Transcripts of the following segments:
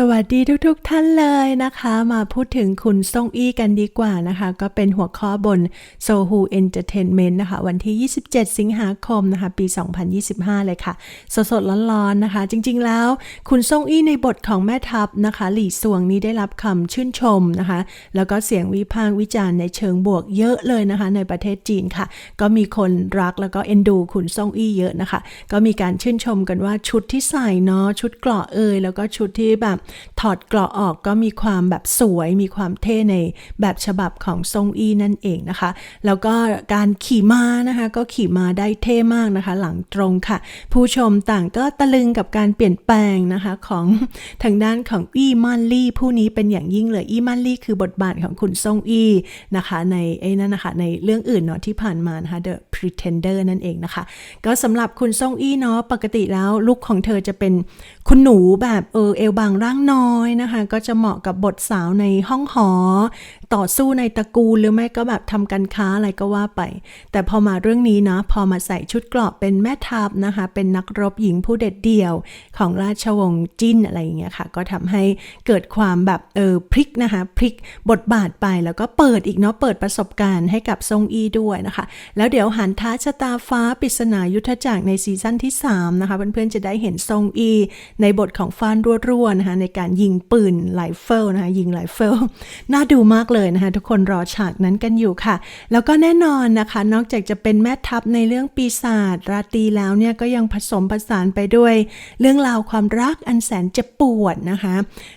สวัสดีทุกๆทท่านเลยนะคะ มาพูดถึงคุณซ่งอี้กันดีกว่านะคะ ก็เป็นหัวข้อบน Sohu Entertainment นะคะ วันที่ 27 สิงหาคมนะคะ ปี 2025 เลยค่ะ สดๆร้อนๆนะคะ จริงๆแล้ว คุณซ่งอี้ในบทของแม่ทัพนะคะ หลี่ซวงนี้ได้รับคำชื่นชมนะคะ แล้วก็เสียงวิพากษ์วิจารณ์ในเชิงบวกเยอะเลยนะคะ ในประเทศจีนค่ะ ก็มีคนรักแล้วก็เอ็นดูคุณซ่งอี้เยอะนะคะ ก็มีการชื่นชมกันว่าชุดที่ใส่เนาะชุดเกราะเอยแล้วก็ชุดที่แบบถอดเกราะออกก็มีความแบบสวยมีความเท่ในแบบฉบับของซงอีนั่นเองนะคะ แล้วก็การขี่ม้านะคะก็ขี่ม้าได้เท่มากนะคะ หลังตรงค่ะ ผู้ชมต่างก็ตะลึงกับการเปลี่ยนแปลงนะคะของทางด้านของอีมันลี่ผู้นี้เป็นอย่างยิ่งเลยอีมันลี่คือบทบาทของคุณซงอีนะคะในไอ้นั่นนะคะในเรื่องอื่นเนาะที่ผ่านมานะคะ The Pretender นั่นเองนะคะ ก็สำหรับคุณซงอีเนาะปกติแล้วลุคของเธอจะเป็นคุณหนูแบบเออเอวบางร่างน้อยนะคะ ก็จะเหมาะกับบทสาวในห้องหอ ต่อสู้ในตระกูลหรือไม่ก็แบบทำการค้าอะไรก็ว่าไป แต่พอมาเรื่องนี้นะ พอมาใส่ชุดเกราะเป็นแม่ทัพนะคะ เป็นนักรบหญิงผู้เด็ดเดี่ยวของราชวงศ์จิ้นอะไรอย่างเงี้ยค่ะ ก็ทำให้เกิดความแบบเออพลิกนะคะ พลิกบทบาทไปแล้วก็เปิดอีกเนาะเปิดประสบการณ์ให้กับซงอีด้วยนะคะ แล้วเดี๋ยวหันท้าชะตาฟ้าปริศนายุทธจักรในซีซั่นที่3นะคะเพื่อนๆจะได้เห็นซงอี ในบทของฟานรัวๆนะคะในการยิงปืนไหลเฟิลนะคะยิงไหลเฟิลน่าดูมากเลยนะคะทุกคนรอฉากนั้นกันอยู่ค่ะ แล้วก็แน่นอนนะคะ นอกจากจะเป็นแม่ทัพในเรื่องปีศาจราตรีแล้วเนี่ยก็ยังผสมผสานไปด้วย เรื่องราวความรักอันแสนเจ็บปวดนะคะ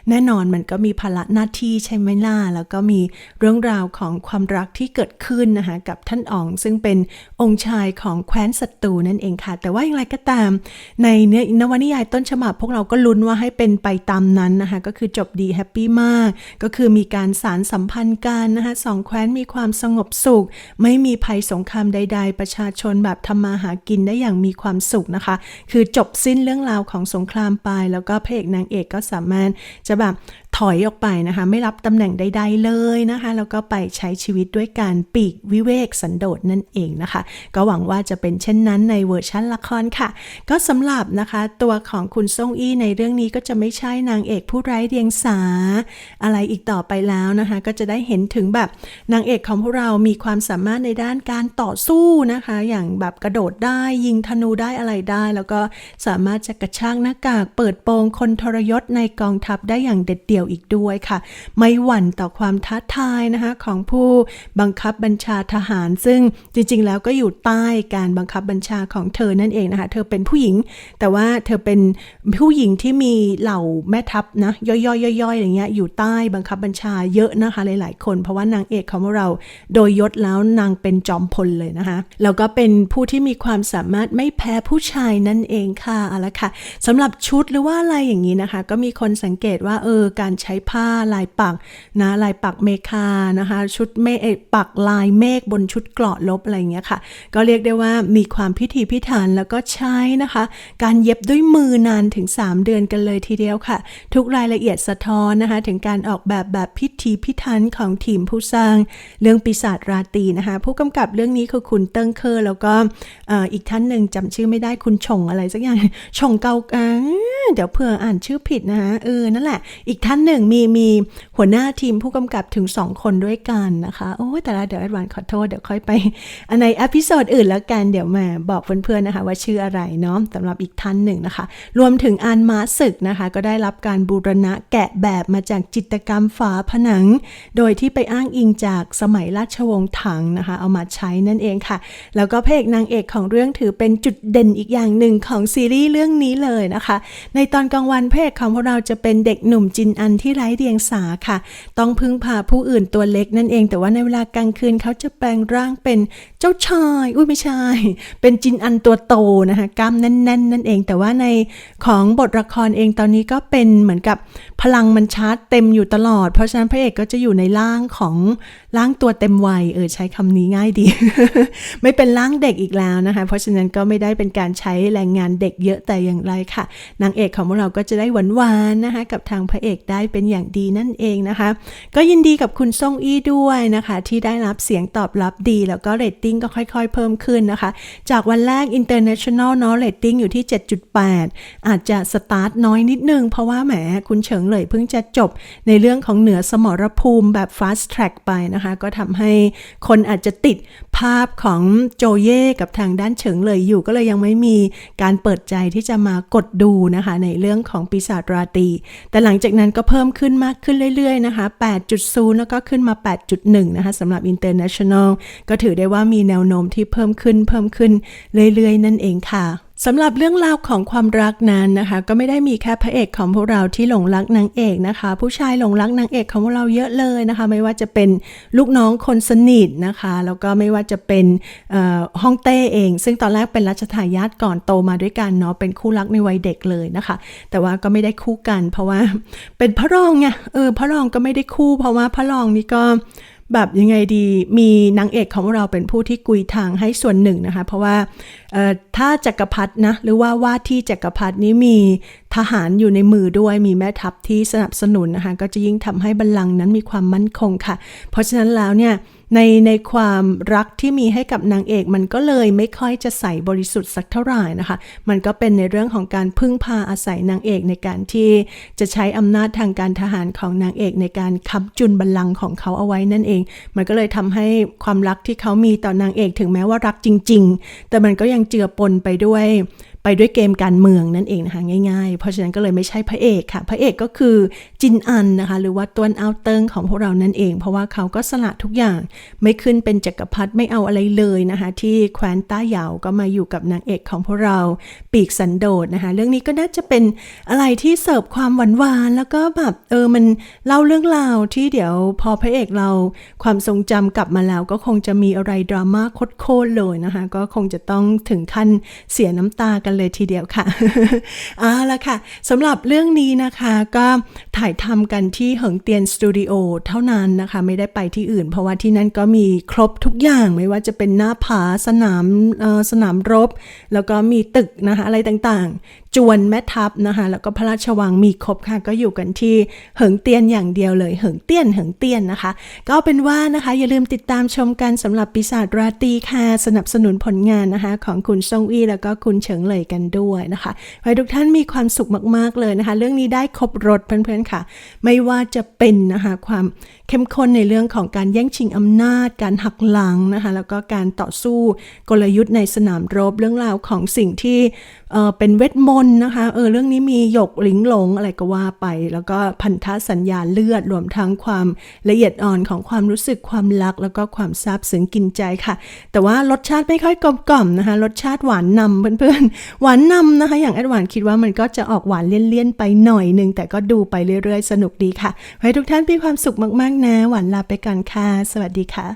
แน่นอนมันก็มีภาระหน้าที่ใช่ไหมล่ะแล้วก็มีเรื่องราวของความรักที่เกิดขึ้นนะคะกับท่านอ๋อง ซึ่งเป็นองค์ชายของแคว้นศัตรูนั่นเองค่ะ แต่ว่าอย่างไรก็ตาม ในเนื้อนวนิยายต้นฉบับพวกเราก็ลุ้นว่าให้เป็นไปตามนั้นนะคะ ก็คือจบดีแฮปปี้มาก ก็คือมีการสารสัมพันธ์กันนะคะสองแคว้นมีความสงบสุข ไม่มีภัยสงครามใด ๆ ประชาชนแบบทำมาหากินได้อย่างมีความสุขนะคะ คือจบสิ้นเรื่องราวของสงครามไป แล้วก็พระเอกนางเอกก็สามารถจะแบบถอยออกไปนะคะ ไม่รับตำแหน่งใด ๆเลยนะคะ แล้วก็ไปใช้ชีวิตด้วยการปีกวิเวกสันโดษนั่นเองนะคะ ก็หวังว่าจะเป็นเช่นนั้นในเวอร์ชันละครค่ะ ก็สำหรับนะคะตัวของคุณซ่งอี้ในเรื่องนี้ก็จะไม่ใช่นางเอกผู้ไร้เดียงสา อะไรอีกต่อไปแล้วนะคะ ก็จะได้เห็นถึงแบบนางเอกของพวกเรามีความสามารถในด้านการต่อสู้นะคะ อย่างแบบกระโดดได้ยิงธนูได้อะไรได้ แล้วก็สามารถจะกระชากหน้ากาก เปิดโปงคนทรยศในกองทัพได้อย่างเด็ดเดี่ยวอีกด้วยค่ะ ไม่หวั่นต่อความท้าทายนะคะของผู้บังคับบัญชาทหาร ซึ่งจริง ๆ แล้วก็อยู่ใต้การบังคับบัญชาของเธอนั่นเองนะคะ เธอเป็นผู้หญิง แต่ว่าเธอเป็นผู้หญิงที่มีเหล่าแม่ทัพนะย่อยๆย่อยๆอย่างเงี้ยอยู่ใต้บังคับบัญชาเยอะนะคะหลาย ๆ คน เพราะว่านางเอกของเราโดยยศแล้วนางเป็นจอมพลเลยนะคะแล้วก็เป็นผู้ที่มีความสามารถไม่แพ้ผู้ชายนั่นเองค่ะเอาละค่ะสำหรับชุดหรือว่าอะไรอย่างนี้นะคะ ก็มีคนสังเกตว่าเออการใช้ผ้าลายปักนะลายปักเมคานะคะ ชุดเมฆปักลายเมฆบนชุดเกราะลบอะไรเงี้ยค่ะ ก็เรียกได้ว่ามีความพิถีพิถันแล้วก็ใช้นะคะ การเย็บด้วยมือนานถึง 3 เดือนกันเลยทีเดียวค่ะ ทุกรายละเอียดสะท้อนนะคะ ถึงการออกแบบแบบพิถีพิถันของทีมผู้สร้าง เรื่องปีศาจราตรีนะคะ ผู้กำกับเรื่องนี้คือคุณเติ้งเคอร์แล้วก็อีกท่านหนึ่งจำชื่อไม่ได้คุณชงอะไรสักอย่างชงเกาเดี๋ยวเผื่ออ่านชื่อผิดนะคะเออนั่นแหละ อีกท่านหนึ่งมีมีหัวหน้าทีมผู้กำกับถึง 2 คนด้วยกันนะคะ โอ้แต่ละเดี๋ยวแอดวานขอโทษ เดี๋ยวค่อยไปอันในอพิโซดอื่นแล้วกัน เดี๋ยวมาบอกเพื่อนๆนะคะ ว่าชื่ออะไรเนาะสำหรับอีกท่านหนึ่งนะคะ รวมถึงอันมาศึกนะคะ ก็ได้รับการบูรณะแกะแบบมาจากจิตกรรมฝาผนัง โดยที่ไปอ้างอิงจากสมัยราชวงศ์ถังนะคะ เอามาใช้นั่นเองค่ะ แล้วก็พระเอกนางเอกของเรื่องถือเป็นจุดเด่นอีกอย่างหนึ่งของซีรีส์เรื่องนี้เลยนะคะ ในตอนกลางวันพระเอกของพวกเราจะเป็นเด็กหนุ่มจินอันที่ไร้เดียงสาค่ะ ต้องพึ่งพาผู้อื่นตัวเล็กนั่นเอง แต่ว่าในเวลากลางคืนเขาจะแปลงร่างเป็นเจ้าชาย อุ้ยไม่ใช่ เป็นจินอันตัวโตนะคะกล้ามแน่น ๆ นั่นเอง แต่ว่าในของบทละครเองตอนนี้ก็เป็นเหมือนกับพลังมันชาร์จเต็มอยู่ตลอด เพราะฉะนั้นพระเอกก็จะอยู่ในร่างของร่างตัวเต็มวัยเออใช้คำนี้ง่ายดี ไม่เป็นร่างเด็กอีกแล้วนะคะ เพราะฉะนั้นก็ไม่ได้เป็นการใช้แรงงานเด็กเยอะแต่อย่างไรค่ะ นางเอกของพวกเราก็จะได้หวานๆนะคะกับทางพระเอกได้ได้เป็นอย่างดีนั่นเองนะคะ ก็ยินดีกับคุณซ่งอี้ด้วยนะคะ ที่ได้รับเสียงตอบรับดี แล้วก็เรตติ้งก็ค่อยๆ เพิ่มขึ้นนะคะ จากวันแรก International เนาะเรตติ้งอยู่ที่ 7.8 อาจจะสตาร์ทน้อยนิดนึง เพราะว่าแหมคุณเฉิงเหลยเพิ่งจะจบในเรื่องของเหนือสมรภูมิแบบ fast track ไปนะคะ ก็ทำให้คนอาจจะติดภาพของโจเย่กับทางด้านเฉิงเหลยอยู่ก็เลยยังไม่มีการเปิดใจที่จะมากดดูนะคะ ในเรื่องของปีศาจราตรีแต่หลังจากนั้นก็เพิ่มขึ้นมากขึ้นเรื่อยๆนะคะ 8.0 แล้วก็ขึ้นมา 8.1 นะคะสำหรับ International ก็ถือได้ว่ามีแนวโน้มที่เพิ่มขึ้นเพิ่มขึ้นเรื่อยๆ นั่นเองค่ะ สำหรับเรื่องราวของความรักนั้นนะคะ ก็ไม่ได้มีแค่พระเอกของพวกเราที่หลงรักนางเอกนะคะ ผู้ชายหลงรักนางเอกของพวกเราเยอะเลยนะคะ ไม่ว่าจะเป็นลูกน้องคนสนิทนะคะ แล้วก็ไม่ว่าจะเป็นฮ่องเต้เอง ซึ่งตอนแรกเป็นรัชทายาทก่อนโตมาด้วยกันเนาะเป็นคู่รักในวัยเด็กเลยนะคะ แต่ว่าก็ไม่ได้คู่กัน เพราะว่าเป็นพระรองไงเออพระรองก็ไม่ได้คู่ เพราะว่าพระรองนี่ก็ แบบยังไงดีมีนางเอกของเราเป็นผู้ที่กุยทางให้ส่วนหนึ่งนะคะ เพราะว่าเอ่อถ้าจักรพรรดินะหรือว่าว่าที่จักรพรรดินี้มีทหารอยู่ในมือด้วยมีแม่ทัพที่สนับสนุนนะคะก็จะยิ่งทำให้บัลลังก์นั้นมีความมั่นคงค่ะ เพราะฉะนั้นแล้วเนี่ย ในในความรักที่มีให้กับนางเอกมันก็เลยไม่ค่อยจะใสบริสุทธิ์สักเท่าไหร่นะคะ มันก็เป็นในเรื่องของการพึ่งพาอาศัยนางเอกในการที่จะใช้อำนาจทางการทหารของนางเอกในการค้ำจุนบัลลังก์ของเขาเอาไว้นั่นเอง มันก็เลยทำให้ความรักที่เขามีต่อนางเอกถึงแม้ว่ารักจริง ๆ แต่มันก็ยังเจือปนไปด้วย ไปด้วยเกมการเมืองนั่นเองนะคะง่ายๆ เพราะฉะนั้นก็เลยไม่ใช่พระเอกค่ะ พระเอกก็คือจินอันนะคะ หรือว่าตัวนเอาเติงของพวกเรานั่นเอง เพราะว่าเขาก็สละทุกอย่าง ไม่ขึ้นเป็นจักรพรรดิไม่เอาอะไรเลยนะคะ ที่แคว้นต้าเหยาก็มาอยู่กับนางเอกของพวกเราปีกสันโดษนะคะ เรื่องนี้ก็น่าจะเป็นอะไรที่เสิร์ฟความหวานหวานๆแล้วก็แบบเออมันเล่าเรื่องราวที่เดี๋ยวพอพระเอกเราความทรงจำกลับมาแล้ว ก็คงจะมีอะไรดราม่าโคตรเลยนะคะ ก็คงจะต้องถึงขั้นเสียน้ำตากันเลยทีเดียวค่ะเอาละค่ะสำหรับเรื่องนี้นะคะก็ถ่ายทำกันที่เหิงเตียนสตูดิโอเท่านั้นนะคะ ไม่ได้ไปที่อื่น เพราะว่าที่นั่นก็มีครบทุกอย่างไม่ว่าจะเป็นหน้าผาสนามสนามรบ แล้วก็มีตึกนะคะอะไรต่างๆจวนแม่ทัพนะคะแล้วก็พระราชวังมีครบค่ะก็อยู่กันที่เหิงเตียนอย่างเดียวเลยเหิงเตียนเหิงเตียนนะคะ ก็เป็นว่านะคะอย่าลืมติดตามชมกันสำหรับปีศาจราตรีค่ะสนับสนุนผลงานนะคะของคุณซงอี้แล้วก็คุณเฉิงเลยกันด้วยนะคะขอให้ทุกท่านมีความสุขมากๆเลยนะคะ เรื่องนี้ได้ครบรถเพื่อนๆค่ะ ไม่ว่าจะเป็นนะคะความเข้มข้นในเรื่องของการแย่งชิงอำนาจ การหักหลังนะคะแล้วก็การต่อสู้กลยุทธ์ในสนามรบเรื่องราวของสิ่งที่เออเป็นเวทมนต์นะคะเออเรื่องนี้มีหยกหลิงหลงอะไรก็ว่าไป แล้วก็พันธสัญญาเลือดรวมทั้งความละเอียดอ่อนของความรู้สึกความรัก แล้วก็ความซาบซึ้งกินใจค่ะ แต่ว่ารสชาติไม่ค่อยกลมกล่อมนะคะ รสชาติหวานนำเพื่อนๆ หวานนำนะคะ อย่างแอดหวานคิดว่ามันก็จะออกหวานเลี่ยนๆไปหน่อยนึง แต่ก็ดูไปเรื่อยๆ สนุกดีค่ะให้ทุกท่านมีความสุขมากๆนะหวานลาไปก่อนค่ะสวัสดีค่ะ